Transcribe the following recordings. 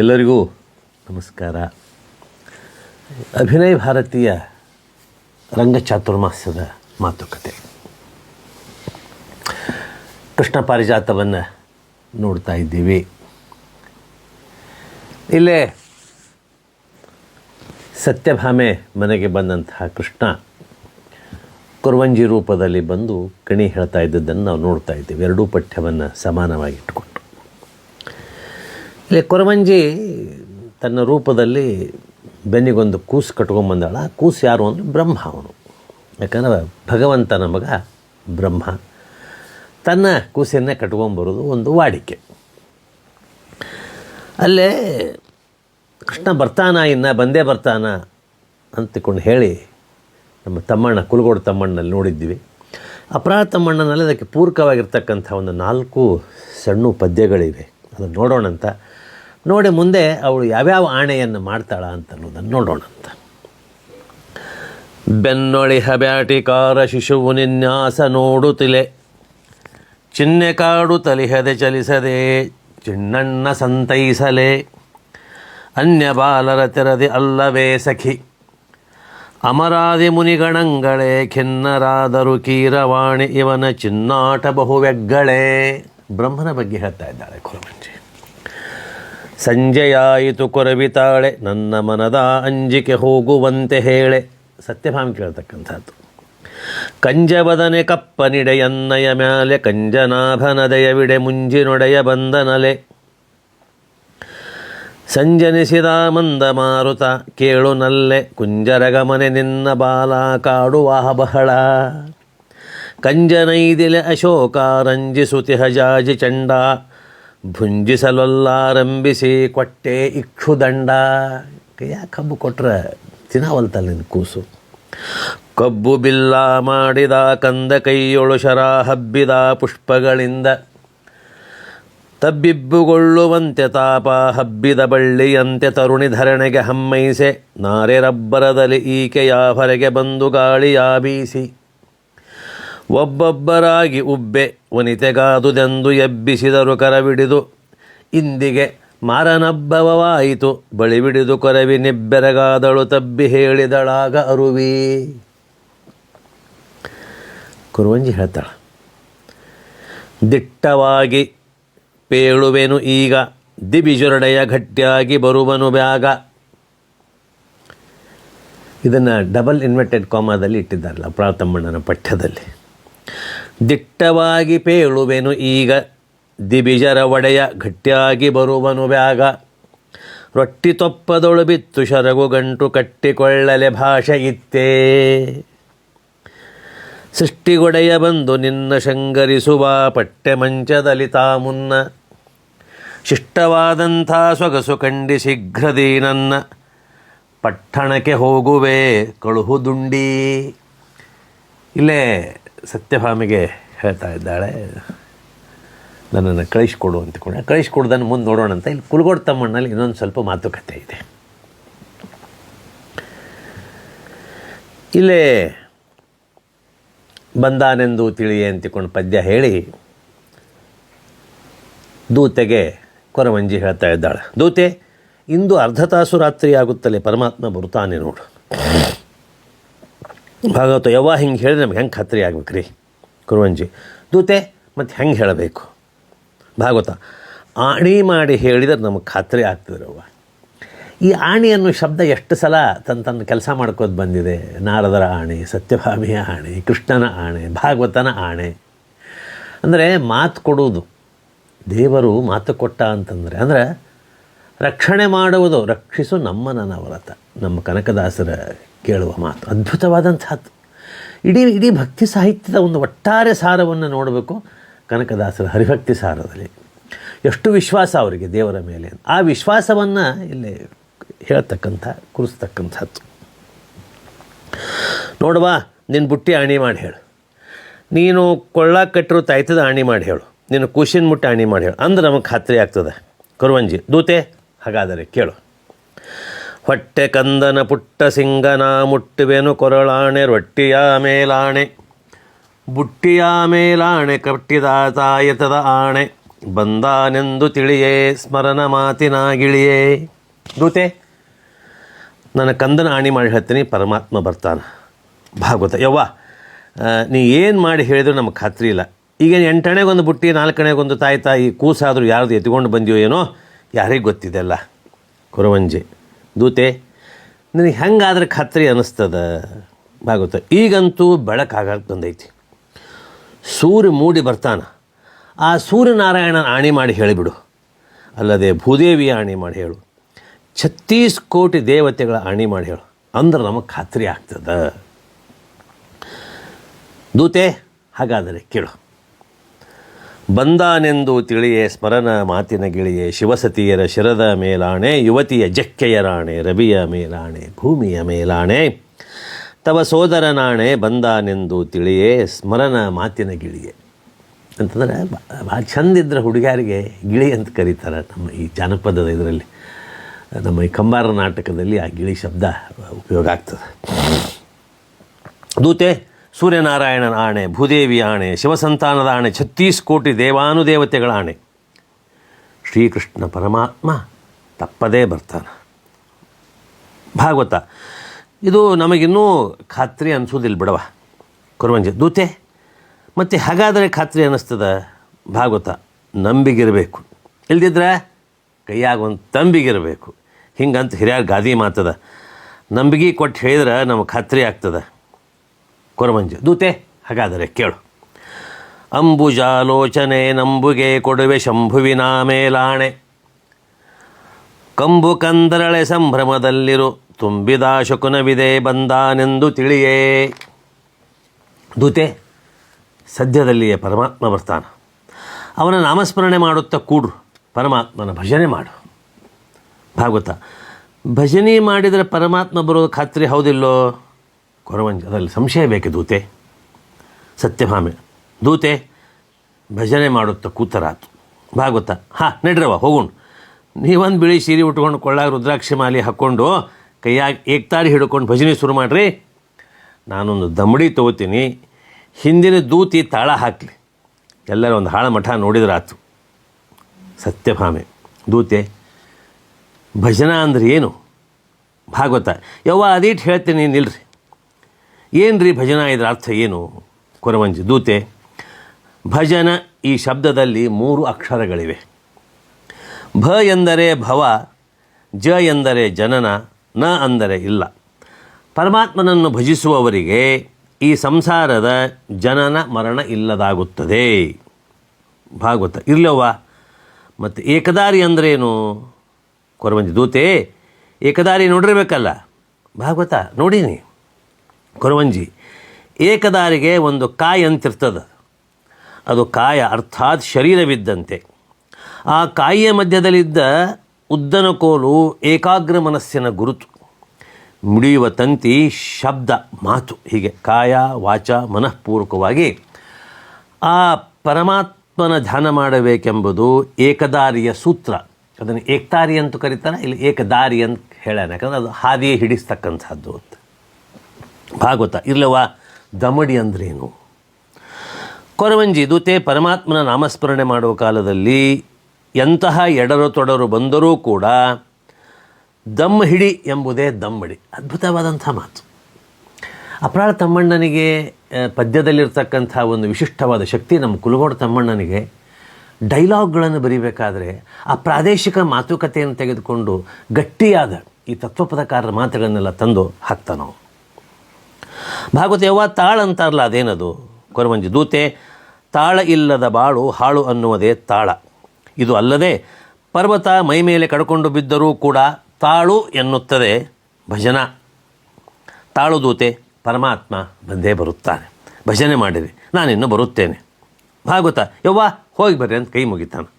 ಎಲ್ಲರಿಗೂ ನಮಸ್ಕಾರ. ಅಭಿನಯ ಭಾರತೀಯ ರಂಗ ಚಾತುರ್ಮಾಸ್ಯದ ಮಾತುಕತೆ. ಕೃಷ್ಣ ಪಾರಿಜಾತವನ್ನು ನೋಡ್ತಾ ಇದ್ದೀವಿ. ಇಲ್ಲೇ ಸತ್ಯಭಾಮೆ ಮನೆಗೆ ಬಂದಂತಹ ಕೃಷ್ಣ ಕುರ್ವಂಜಿ ರೂಪದಲ್ಲಿ ಬಂದು ಕಣಿ ಹೇಳ್ತಾ ಇದ್ದದ್ದನ್ನು ನಾವು ನೋಡ್ತಾ ಇದ್ದೀವಿ. ಎರಡೂ ಪಠ್ಯವನ್ನು ಸಮಾನವಾಗಿ ಇಟ್ಕೊಂಡು ಇಲ್ಲಿ ಕೊರಮಂಜಿ ತನ್ನ ರೂಪದಲ್ಲಿ ಬೆನ್ನಿಗೊಂದು ಕೂಸು ಕಟ್ಕೊಂಬಂದಾಳ ಕೂಸು ಯಾರು ಅಂದರೆ ಬ್ರಹ್ಮ ಅವನು. ಯಾಕಂದ್ರೆ ಭಗವಂತನ ಮಗ ಬ್ರಹ್ಮ. ತನ್ನ ಕೂಸನ್ನೇ ಕಟ್ಕೊಂಬರೋದು ಒಂದು ವಾಡಿಕೆ. ಅಲ್ಲೇ ಕೃಷ್ಣ ಬರ್ತಾನ ಇನ್ನು, ಬಂದೇ ಬರ್ತಾನ ಅಂತಕೊಂಡು ಹೇಳಿ ನಮ್ಮ ತಮ್ಮಣ್ಣ, ಕುಲಗೋಡು ತಮ್ಮಣ್ಣಲ್ಲಿ ನೋಡಿದ್ವಿ ಅಪರಾಧ ತಮ್ಮಣ್ಣನಲ್ಲಿ ಅದಕ್ಕೆ ಪೂರಕವಾಗಿರ್ತಕ್ಕಂಥ ಒಂದು ನಾಲ್ಕು ಸಣ್ಣ ಪದ್ಯಗಳಿವೆ. ಅದನ್ನು ನೋಡೋಣ ಅಂತ ನೋಡಿ ಮುಂದೆ ಅವಳು ಯಾವ್ಯಾವ ಆಣೆಯನ್ನು ಮಾಡ್ತಾಳ ಅಂತ ಅನ್ನೋದನ್ನು ನೋಡೋಣ ಅಂತ. ಬೆನ್ನೊಳಿಹ ಬ್ಯಾಟಿಕಾರ ಶಿಶುವು ನಿನ್ಯಾಸ ನೋಡುತ್ತಿಲೆ. ಚಿನ್ನೆ ಕಾಡು ತಲಿಹದೆ ಚಲಿಸದೆ, ಚಿಣ್ಣಣ್ಣ ಸಂತೈಸಲೆ. ಅನ್ಯ ಬಾಲರ ತೆರದೆ ಅಲ್ಲವೇ ಸಖಿ. ಅಮರಾದಿ ಮುನಿಗಣಂಗಳೇ, ಖಿನ್ನರಾದರು ಕೀರವಾಣಿ ಇವನ ಚಿನ್ನಾಟ ಬಹುವೆಗ್ಗಳೇ. ಬ್ರಹ್ಮನ ಬಗ್ಗೆ ಹೇಳ್ತಾ ಇದ್ದಾಳೆ ಕುರಮಂಜಿ. ಸಂಜೆಯಾಯಿತು ಕೊರವಿತಾಳೆ ನನ್ನ ಮನದ ಅಂಜಿಕೆ ಹೋಗುವಂತೆ ಹೇಳೆ. ಸತ್ಯಭಾಮ ಕೇಳ್ತಕ್ಕಂಥದ್ದು. ಕಂಜಬದನೆ ಕಪ್ಪನಿಡೆಯನ್ನಯ ಮ್ಯಾಲೆ ಕಂಜನಾಭನದಯವಿಡೆ ಮುಂಜಿನೊಡೆಯ ಬಂದನಲೆ ಸಂಜನಿಸಿದ ಮಂದ ಮಾರುತ ಕೇಳು ನಲ್ಲೆ, ಕುಂಜರಗಮನೆ ನಿನ್ನ ಬಾಲ ಕಾಡುವಾಹ ಬಹಳ ಕಂಜನೈದಿಲೆ ಅಶೋಕ ರಂಜಿಸುತಿ ಹಜಾಜಿ ಚಂಡ ಭುಂಜಿಸಲೊಲ್ಲಾರಂಭಿಸಿ ಕೊಟ್ಟೆ ಇಕ್ಷುದಂಡ ಯಾಕೆ ಕಬ್ಬು ಕೊಟ್ರೆ ತಿನ್ನವಲ್ತಲ್ಲ ನಿನ್ನ ಕೂಸು. ಕಬ್ಬು ಬಿಲ್ಲ ಮಾಡಿದ ಕಂದ ಕೈಯೊಳು ಶರ ಹಬ್ಬಿದ ಪುಷ್ಪಗಳಿಂದ. ತಬ್ಬಿಬ್ಬುಗೊಳ್ಳುವಂತೆ ತಾಪ ಹಬ್ಬಿದ ಬಳ್ಳಿಯಂತೆ ತರುಣಿ ಧರಣೆಗೆ ಹಮ್ಮೈಸೆ. ನಾರೆ ರಬ್ಬರದಲ್ಲಿ ಈಕೆಯ ಹೊರಗೆ ಬಂದು ಗಾಳಿಯಾ ಬೀಸಿ ಒಬ್ಬೊಬ್ಬರಾಗಿ ಉಬ್ಬೆ ಒನಿತೆಗಾದುದೆಂದು ಎಬ್ಬಿಸಿದರು ಕರವಿಡಿದು. ಇಂದಿಗೆ ಮಾರನಬ್ಬವವಾಯಿತು ಬಳಿಬಿಡಿದು ಕೊರವಿ ನಿಬ್ಬೆರಗಾದಳು ತಬ್ಬಿ ಹೇಳಿದಳಾಗ ಅರುವಿ. ಕುರುವಂಜಿ ಹೇಳ್ತಾಳ, ದಿಟ್ಟವಾಗಿ ಪೇಳುವೆನು ಈಗ, ದಿಬಿಜುರಡೆಯ ಗಟ್ಟಿಯಾಗಿ ಬರುವನು ಬ್ಯಾಗ. ಇದನ್ನು ಡಬಲ್ ಇನ್ವೆಟೆಡ್ ಕಾಮಾದಲ್ಲಿ ಇಟ್ಟಿದ್ದಾರಲ್ಲ, ಪ್ರಾತಮ್ಮಣ್ಣನ ಪಠ್ಯದಲ್ಲಿ. ದಿಟ್ಟವಾಗಿ ಪೇಳುವೆನು ಈಗ ದಿಬಿಜರ ಒಡೆಯ ಗಟ್ಟಿಯಾಗಿ ಬರುವನು ಬ್ಯಾಗ. ರೊಟ್ಟಿ ತೊಪ್ಪದೊಳು ಬಿತ್ತು ಶರಗು ಗಂಟು ಕಟ್ಟಿಕೊಳ್ಳಲೆ ಭಾಷೆ ಇತ್ತೇ. ಸೃಷ್ಟಿಗೊಡೆಯ ಬಂದು ನಿನ್ನ ಶಂಗರಿಸುವ ಪಟ್ಟೆ ಮಂಚದಲ್ಲಿ ತಾ ಮುನ್ನ ಶಿಷ್ಟವಾದಂಥ ಸೊಗಸು ಕಂಡಿ ಶೀಘ್ರದಿ ನನ್ನ ಪಟ್ಟಣಕ್ಕೆ ಹೋಗುವೆ ಕಳುಹುದುಂಡಿ ಇಲ್ಲೇ ಸತ್ಯಭಾಮಿಗೆ ಹೇಳ್ತಾ ಇದ್ದಾಳೆ, ನನ್ನನ್ನು ಕಳಿಸ್ಕೊಡು ಅಂತಕೊಂಡೆ ಕಳಿಸ್ಕೊಡ್ದನ್ನು ಮುಂದೆ ನೋಡೋಣ ಅಂತ ಇಲ್ಲಿ ಕುಲಗೋಡ್ ತಮ್ಮಣ್ಣಲ್ಲಿ ಇನ್ನೊಂದು ಸ್ವಲ್ಪ ಮಾತುಕತೆ ಇದೆ. ಇಲ್ಲೇ ಬಂದಾನೆಂದು ತಿಳಿಯೆ ಅಂತಿಕೊಂಡು ಪದ್ಯ ಹೇಳಿ ದೂತೆಗೆ ಕೊರವಂಜಿ ಹೇಳ್ತಾ ಇದ್ದಾಳೆ. ದೂತೆ, ಇಂದು ಅರ್ಧ ತಾಸು ರಾತ್ರಿ ಆಗುತ್ತಲೇ ಪರಮಾತ್ಮ ಬರುತ್ತಾನೆ ನೋಡು. ಭಾಗವತ ಯವ್ವ ಹಿಂಗೆ ಹೇಳಿದ್ರೆ ನಮ್ಗೆ ಹೆಂಗೆ ಖಾತ್ರಿ ಆಗ್ಬೇಕು ರೀ ಕುರುವಂಜಿ ದೂತೆ ಮತ್ತು ಹೆಂಗೆ ಹೇಳಬೇಕು? ಭಾಗವತ, ಆಣಿ ಮಾಡಿ ಹೇಳಿದ್ರೆ ನಮಗೆ ಖಾತ್ರಿ ಆಗ್ತದ್ರವ್ವ ಈ ಆಣಿ ಅನ್ನೋ ಶಬ್ದ ಎಷ್ಟು ಸಲ ತನ್ನ ತನ್ನ ಕೆಲಸ ಮಾಡ್ಕೋದು ಬಂದಿದೆ. ನಾರದರ ಆಣೆ, ಸತ್ಯಭಾಮಿಯ ಆಣೆ, ಕೃಷ್ಣನ ಆಣೆ, ಭಾಗವತನ ಆಣೆ. ಅಂದರೆ ಮಾತು ಕೊಡುವುದು. ದೇವರು ಮಾತು ಕೊಟ್ಟ ಅಂತಂದರೆ, ಅಂದರೆ ರಕ್ಷಣೆ ಮಾಡುವುದು, ರಕ್ಷಿಸು ನಮ್ಮ ನವರತ ನಮ್ಮ ಕನಕದಾಸರ ಕೇಳುವ ಮಾತು ಅದ್ಭುತವಾದಂಥದ್ದು ಇಡೀ ಇಡೀ ಭಕ್ತಿ ಸಾಹಿತ್ಯದ ಒಂದು ಒಟ್ಟಾರೆ ಸಾರವನ್ನು ನೋಡಬೇಕು ಕನಕದಾಸರ ಹರಿಭಕ್ತಿ ಸಾರದಲ್ಲಿ. ಎಷ್ಟು ವಿಶ್ವಾಸ ಅವರಿಗೆ ದೇವರ ಮೇಲೆ. ಆ ವಿಶ್ವಾಸವನ್ನು ಇಲ್ಲಿ ಹೇಳ್ತಕ್ಕಂಥ, ಕುರಿಸ್ತಕ್ಕಂಥದ್ದು. ನೋಡುವ ನಿನ್ನ ಬುಟ್ಟಿ ಆಣಿ ಮಾಡಿ ಹೇಳು. ನೀನು ಕೊಳ್ಳ ಕಟ್ಟಿರೋ ತಾಯ್ತದ ಆಣಿ ಮಾಡಿ ಹೇಳು. ನೀನು ಕೂಶಿನ ಮುಟ್ಟಿ ಆಣಿ ಮಾಡಿ ಹೇಳು. ಅಂದ್ರೆ ನಮಗೆ ಖಾತ್ರಿ ಆಗ್ತದೆ. ಕರುವಂಜಿ ದೂತೆ ಹಾಗಾದರೆ ಕೇಳು. ಹೊಟ್ಟೆ ಕಂದನ ಪುಟ್ಟ ಸಿಂಗನ ಮುಟ್ಟುವೆನು ಕೊರಳಾಣೆ, ರೊಟ್ಟಿಯ ಮೇಲಾಣೆ, ಬುಟ್ಟಿಯ ಮೇಲಾಣೆ ಕಟ್ಟಿದ ತಾಯತದ ಆಣೆ, ಬಂದಾನೆಂದು ತಿಳಿಯೇ ಸ್ಮರಣ ಮಾತಿನಾಗಿಳಿಯೇ. ದೂತೆ, ನನ್ನ ಕಂದನ ಆಣಿ ಮಾಡಿ ಹೇಳ್ತೀನಿ, ಪರಮಾತ್ಮ ಬರ್ತಾನೆ. ಭಾಗವತ, ಯವ್ವ ನೀ ಏನು ಮಾಡಿ ಹೇಳಿದ್ರು ನಮಗೆ ಖಾತ್ರಿ ಇಲ್ಲ. ಈಗೇನು ಎಂಟಣೆಗೊಂದು ಬುಟ್ಟಿ ನಾಲ್ಕಣೆಗೊಂದು ತಾಯಿ ತಾಯಿ ಕೂಸಾದರೂ ಯಾರ್ದು ಎತ್ಕೊಂಡು ಬಂದಿಯೋ ಏನೋ ಯಾರಿಗೆ ಗೊತ್ತಿದೆ ಅಲ್ಲ? ಕುರವಂಜಿ. ದೂತೆ, ನನಗೆ ಹೆಂಗಾದ್ರೆ ಖಾತ್ರಿ ಅನ್ನಿಸ್ತದ? ಭಾಗವತ ಈಗಂತೂ ಬೆಳಕಾಗ ಬಂದೈತಿ. ಸೂರ್ಯ ಮೂಡಿ ಬರ್ತಾನ. ಆ ಸೂರ್ಯನಾರಾಯಣ ಆಣಿ ಮಾಡಿ ಹೇಳಿಬಿಡು. ಅಲ್ಲದೆ ಭೂದೇವಿಯ ಆಣಿ ಮಾಡಿ ಹೇಳು. ಛತ್ತೀಸ್ ಕೋಟಿ ದೇವತೆಗಳ ಆಣಿ ಮಾಡಿ ಹೇಳು. ಅಂದ್ರೆ ನಮಗೆ ಖಾತ್ರಿ ಆಗ್ತದ. ದೂತೆ, ಹಾಗಾದರೆ ಕೇಳು. ಬಂದಾನೆಂದು ತಿಳಿಯೇ ಸ್ಮರಣ ಮಾತಿನ ಗಿಳಿಯೇ ಶಿವಸತಿಯರ ಶಿರದ ಮೇಲಾಣೆ, ಯುವತಿಯ ಜಕ್ಕೆಯ ರಾಣೆ, ರವಿಯ ಮೇಲಾಣೆ, ಭೂಮಿಯ ಮೇಲಾಣೆ. ತವ ಸೋದರನಾಣೆ ಬಂದಾನೆಂದು ತಿಳಿಯೇ ಸ್ಮರಣ ಮಾತಿನ ಗಿಳಿಯೇ. ಅಂತಂದರೆ ಭಾಳ ಚಂದಿದ್ರೆ ಹುಡುಗಿಯರಿಗೆ ಗಿಳಿ ಅಂತ ಕರೀತಾರೆ ನಮ್ಮ ಈ ಜಾನಪದದ ಇದರಲ್ಲಿ. ನಮ್ಮ ಈ ಕಂಬಾರ ನಾಟಕದಲ್ಲಿ ಆ ಗಿಳಿ ಶಬ್ದ ಉಪಯೋಗ ಆಗ್ತದೆ. ದೂತೆ ಸೂರ್ಯನಾರಾಯಣನ ಆಣೆ ಭೂದೇವಿಯ ಆಣೆ, ಶಿವಸಂತಾನದ ಆಣೆ, ಛತ್ತೀಸ್ ಕೋಟಿ ದೇವಾನುದೇವತೆಗಳ ಆಣೆ. ಶ್ರೀಕೃಷ್ಣ ಪರಮಾತ್ಮ ತಪ್ಪದೇ ಬರ್ತಾನೆ. ಭಾಗವತ, ಇದು ನಮಗಿನ್ನೂ ಖಾತ್ರಿ ಅನಿಸೋದಿಲ್ಲ ಬಿಡವ ಕುರುವಂಜ, ದೂತೆ, ಮತ್ತು ಹಾಗಾದರೆ ಖಾತ್ರಿ ಅನ್ನಿಸ್ತದ ಭಾಗವತ, ನಂಬಿಗಿರಬೇಕು. ಇಲ್ದಿದ್ರೆ ಕೈಯಾಗ ಒಂದು ತಂಬಿಗಿರಬೇಕು. ಹಿಂಗಂತ ಹಿರಿಯರ ಗಾದಿ ಮಾತದ, ನಂಬಿಗೆ ಕೊಟ್ಟು ಹೇಳಿದ್ರೆ ನಮಗೆ ಖಾತ್ರಿ ಆಗ್ತದೆ. ಕೊರಮಂಜು, ದೂತೆ, ಹಾಗಾದರೆ ಕೇಳು. ಅಂಬುಜಾಲೋಚನೆ ನಂಬುಗೆ ಕೊಡುವೆ ಶಂಭುವಿನ ಮೇಲಾಣೆ. ಕಂಬು ಕಂದರಳೆ ಸಂಭ್ರಮದಲ್ಲಿರು, ತುಂಬಿದ ಶಕುನವಿದೆ ಬಂದಾನೆಂದು ತಿಳಿಯೇ. ದೂತೆ, ಸದ್ಯದಲ್ಲಿಯೇ ಪರಮಾತ್ಮ ಬರ್ತಾನ. ಅವನ ನಾಮಸ್ಮರಣೆ ಮಾಡುತ್ತಾ ಕೂಡ್ರು ಪರಮಾತ್ಮನ ಭಜನೆ ಮಾಡು. ಭಾಗವತ, ಭಜನೆ ಮಾಡಿದರೆ ಪರಮಾತ್ಮ ಬರೋದು ಖಾತ್ರಿ ಹೌದಿಲ್ಲೋ? ಕೊರವಂಜ, ಅದರಲ್ಲಿ ಸಂಶಯ ಬೇಕೆ ದೂತೆ? ಸತ್ಯಭಾಮೆ, ದೂತೆ, ಭಜನೆ ಮಾಡುತ್ತಾ ಕೂತರಾತು. ಭಾಗವತ ಹಾಂ ನಡ್ರವ ಹೋಗೋಣ. ನೀವೊಂದು ಬಿಳಿ ಸೀರೆ ಉಟ್ಕೊಂಡು ಕೊಳ್ಳಾಗ ರುದ್ರಾಕ್ಷಿ ಮಾಲಿ ಹಾಕ್ಕೊಂಡು ಕೈಯಾಗಿ ಏಕ್ತಾರಿ ಹಿಡ್ಕೊಂಡು ಭಜನೆ ಶುರು ಮಾಡಿರಿ. ನಾನೊಂದು ದಮಡಿ ತೊಗೋತೀನಿ. ಹಿಂದಿನ ದೂತಿ ತಾಳ ಹಾಕಲಿ. ಎಲ್ಲರೂ ಒಂದು ಹಾಳ ಮಠ ನೋಡಿದ್ರಾತು. ಸತ್ಯಭಾಮೆ, ದೂತೆ, ಭಜನ ಅಂದ್ರೆ ಏನು? ಭಾಗವತ ಯವ್ವ, ಅದೀಟ್ ಹೇಳ್ತೀನಿ, ನಿಲ್ರಿ. ಏನು ರೀ ಭಜನ ಇದರ ಅರ್ಥ ಏನು? ಕೊರವಂಜಿ ದೂತೆ, ಭಜನ ಈ ಶಬ್ದದಲ್ಲಿ ಮೂರು ಅಕ್ಷರಗಳಿವೆ. ಭ ಎಂದರೆ ಭವ, ಜ ಎಂದರೆ ಜನನ, ನ ಅಂದರೆ ಇಲ್ಲ. ಪರಮಾತ್ಮನನ್ನು ಭಜಿಸುವವರಿಗೆ ಈ ಸಂಸಾರದ ಜನನ ಮರಣ ಇಲ್ಲದಾಗುತ್ತದೆ. ಭಾಗವತ. ಇರ್ಲವ್ವ ಮತ್ತು ಏಕದಾರಿ ಅಂದ್ರೇನು? ಕೊರವಂಜಿ ದೂತೆ, ಏಕದಾರಿ ನೋಡಿರಬೇಕಲ್ಲ. ಭಾಗವತ, ನೋಡೀನಿ. ಕೊರವಂಜಿ ಏಕದಾರಿಗೆ ಒಂದು ಕಾಯ ಅಂತಿರ್ತದೆ. ಅದು ಕಾಯ ಅರ್ಥಾತ್ ಶರೀರವಿದ್ದಂತೆ. ಆ ಕಾಯಿಯ ಮಧ್ಯದಲ್ಲಿದ್ದ ಉದ್ದನ ಕೋಲು ಏಕಾಗ್ರ ಮನಸ್ಸಿನ ಗುರುತು. ಮುಡಿಯುವ ತಂತಿ ಶಬ್ದ, ಮಾತು, ಹೀಗೆ ಕಾಯ, ವಾಚ, ಮನಃಪೂರ್ವಕವಾಗಿ ಆ ಪರಮಾತ್ಮನ ಧ್ಯಾನ ಮಾಡಬೇಕೆಂಬುದು ಏಕದಾರಿಯ ಸೂತ್ರ. ಅದನ್ನು ಏಕತಾರಿ ಅಂತ ಕರೀತಾರೆ, ಇಲ್ಲಿ ಏಕದಾರಿ ಅಂತ ಹೇಳ್ಯಾನ ಯಾಕಂದ್ರೆ ಅದು ಹಾದಿಯೇ ಹಿಡಿಸ್ತಕ್ಕಂಥದ್ದು ಅಂತ. ಭಾಗವತ ಇಲ್ಲವ ದಮಡಿ ಅಂದ್ರೇನು? ಕೊರವಂಜಿ ದೂತೆ ಪರಮಾತ್ಮನ ನಾಮಸ್ಮರಣೆ ಮಾಡುವ ಕಾಲದಲ್ಲಿ ಎಂತಹ ಎಡರು ತೊಡರು ಬಂದರೂ ಕೂಡ ದಮ್ ಹಿಡಿ ಎಂಬುದೇ ದಮ್ಮಡಿ. ಅದ್ಭುತವಾದಂಥ ಮಾತು. ಅಪರಾಳ ತಮ್ಮಣ್ಣನಿಗೆ ಪದ್ಯದಲ್ಲಿರ್ತಕ್ಕಂಥ ಒಂದು ವಿಶಿಷ್ಟವಾದ ಶಕ್ತಿ ನಮ್ಮ ಕುಲಗೋಡ ತಮ್ಮಣ್ಣನಿಗೆ ಡೈಲಾಗ್ಗಳನ್ನು ಬರೀಬೇಕಾದ್ರೆ ಆ ಪ್ರಾದೇಶಿಕ ಮಾತುಕತೆಯನ್ನು ತೆಗೆದುಕೊಂಡು ಗಟ್ಟಿಯಾದ ಈ ತತ್ವಪದಕಾರರ ಮಾತುಗಳನ್ನೆಲ್ಲ ತಂದು ಹಾಕ್ತಾನವು. ಭಾಗವತ ಯವ್ವ ತಾಳ ಅಂತಾರಲ್ಲ ಅದೇನದು? ಕೊರವಂಜಿ. ದೂತೆ, ತಾಳ ಇಲ್ಲದ ಬಾಳು ಹಾಳು ಅನ್ನುವುದೇ ತಾಳ. ಇದು ಅಲ್ಲದೆ ಪರ್ವತ ಮೈ ಮೇಲೆ ಕಡ್ಕೊಂಡು ಬಿದ್ದರೂ ಕೂಡ ತಾಳು ಎನ್ನುತ್ತದೆ ಭಜನ. ತಾಳು ದೂತೆ, ಪರಮಾತ್ಮ ಬಂದೇ ಬರುತ್ತಾನೆ. ಭಜನೆ ಮಾಡಿರಿ, ನಾನಿನ್ನು ಬರುತ್ತೇನೆ. ಭಾಗವತ, ಯವ್ವ, ಹೋಗಿ ಬರ್ರಿ ಅಂತ ಕೈ ಮುಗಿತಾನೆ.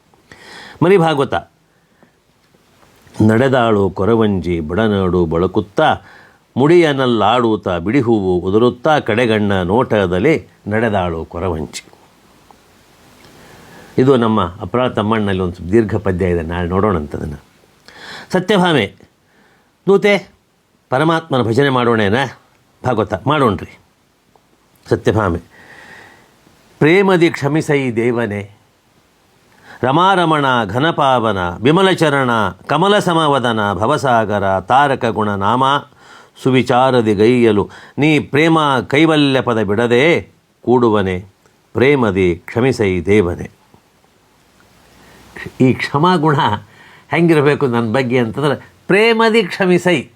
ಮರಿ ಭಾಗವತ, ನಡೆದಾಳು ಕೊರವಂಜಿ ಬಡನಾಡು ಬಳಕುತ್ತಾ ಮುಡಿಯನಲ್ಲಾಡುತ್ತಾ ಬಿಡಿಹೂವು ಉದುರುತ್ತಾ ಕಡೆಗಣ್ಣ ನೋಟದಲ್ಲಿ ನಡೆದಾಳು ಕೊರವಂಚಿ. ಇದು ನಮ್ಮ ಅಪರಾಧ ತಮ್ಮಣ್ಣಲ್ಲಿ ಒಂದು ದೀರ್ಘ ಪದ್ಯ ಇದೆ, ನಾಳೆ ನೋಡೋಣಂತದನ್ನು ಸತ್ಯಭಾಮೆ, ದೂತೆ, ಪರಮಾತ್ಮನ ಭಜನೆ ಮಾಡೋಣೇನ? ಭಾಗವತ, ಮಾಡೋಣ್ರಿ. ಸತ್ಯಭಾಮೆ, ಪ್ರೇಮದಿ ಕ್ಷಮಿಸೈ ದೇವನೇ. ರಮಾರಮಣ, ಘನಪಾವನ, ವಿಮಲಚರಣ ಕಮಲ ಸಮವದನ ಭವಸಾಗರ ತಾರಕ ಗುಣ ನಾಮ. ಸುವಿಚಾರದಿ ಗೈಯಲು. ನೀ ಪ್ರೇಮ ಕೈವಲ್ಯ ಪದ ಬಿಡದೆ ಕೂಡುವನೆ, ಪ್ರೇಮದಿ ಕ್ಷಮಿಸೈ ದೇವನೇ. ಈ ಕ್ಷಮಾಗುಣ ಹೆಂಗಿರಬೇಕು ನನ್ನ ಬಗ್ಗೆ ಅಂತಂದ್ರೆ, ಪ್ರೇಮದಿ ಕ್ಷಮಿಸೈ.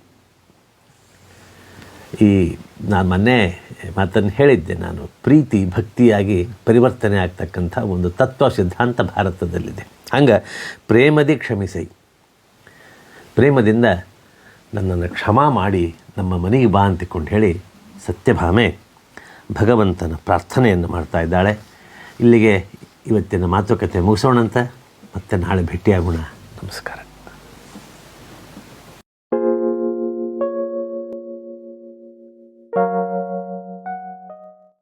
ಈ ನಾನು ಮೊನ್ನೆ ಮಾತನ್ನು ಹೇಳಿದ್ದೆ, ನಾನು ಪ್ರೀತಿ ಭಕ್ತಿಯಾಗಿ ಪರಿವರ್ತನೆ ಆಗ್ತಕ್ಕಂಥ ಒಂದು ತತ್ವ ಸಿದ್ಧಾಂತ ಭಾರತದಲ್ಲಿದೆ. ಹಂಗೆ ಪ್ರೇಮದಿ ಕ್ಷಮಿಸೈ. ಪ್ರೇಮದಿಂದ ನನ್ನನ್ನು ಕ್ಷಮಾ ಮಾಡಿ ನಮ್ಮ ಮನೆಗೆ ಬಾ ಅಂತಿಕೊಂಡು ಹೇಳಿ ಸತ್ಯಭಾಮೆ ಭಗವಂತನ ಪ್ರಾರ್ಥನೆಯನ್ನು ಮಾಡ್ತಾ ಇದ್ದಾಳೆ. ಇಲ್ಲಿಗೆ ಇವತ್ತಿನ ಮಾತುಕತೆ ಮುಗಿಸೋಣಂತ. ಮತ್ತೆ ನಾಳೆ ಭೇಟಿಯಾಗೋಣ. ನಮಸ್ಕಾರ.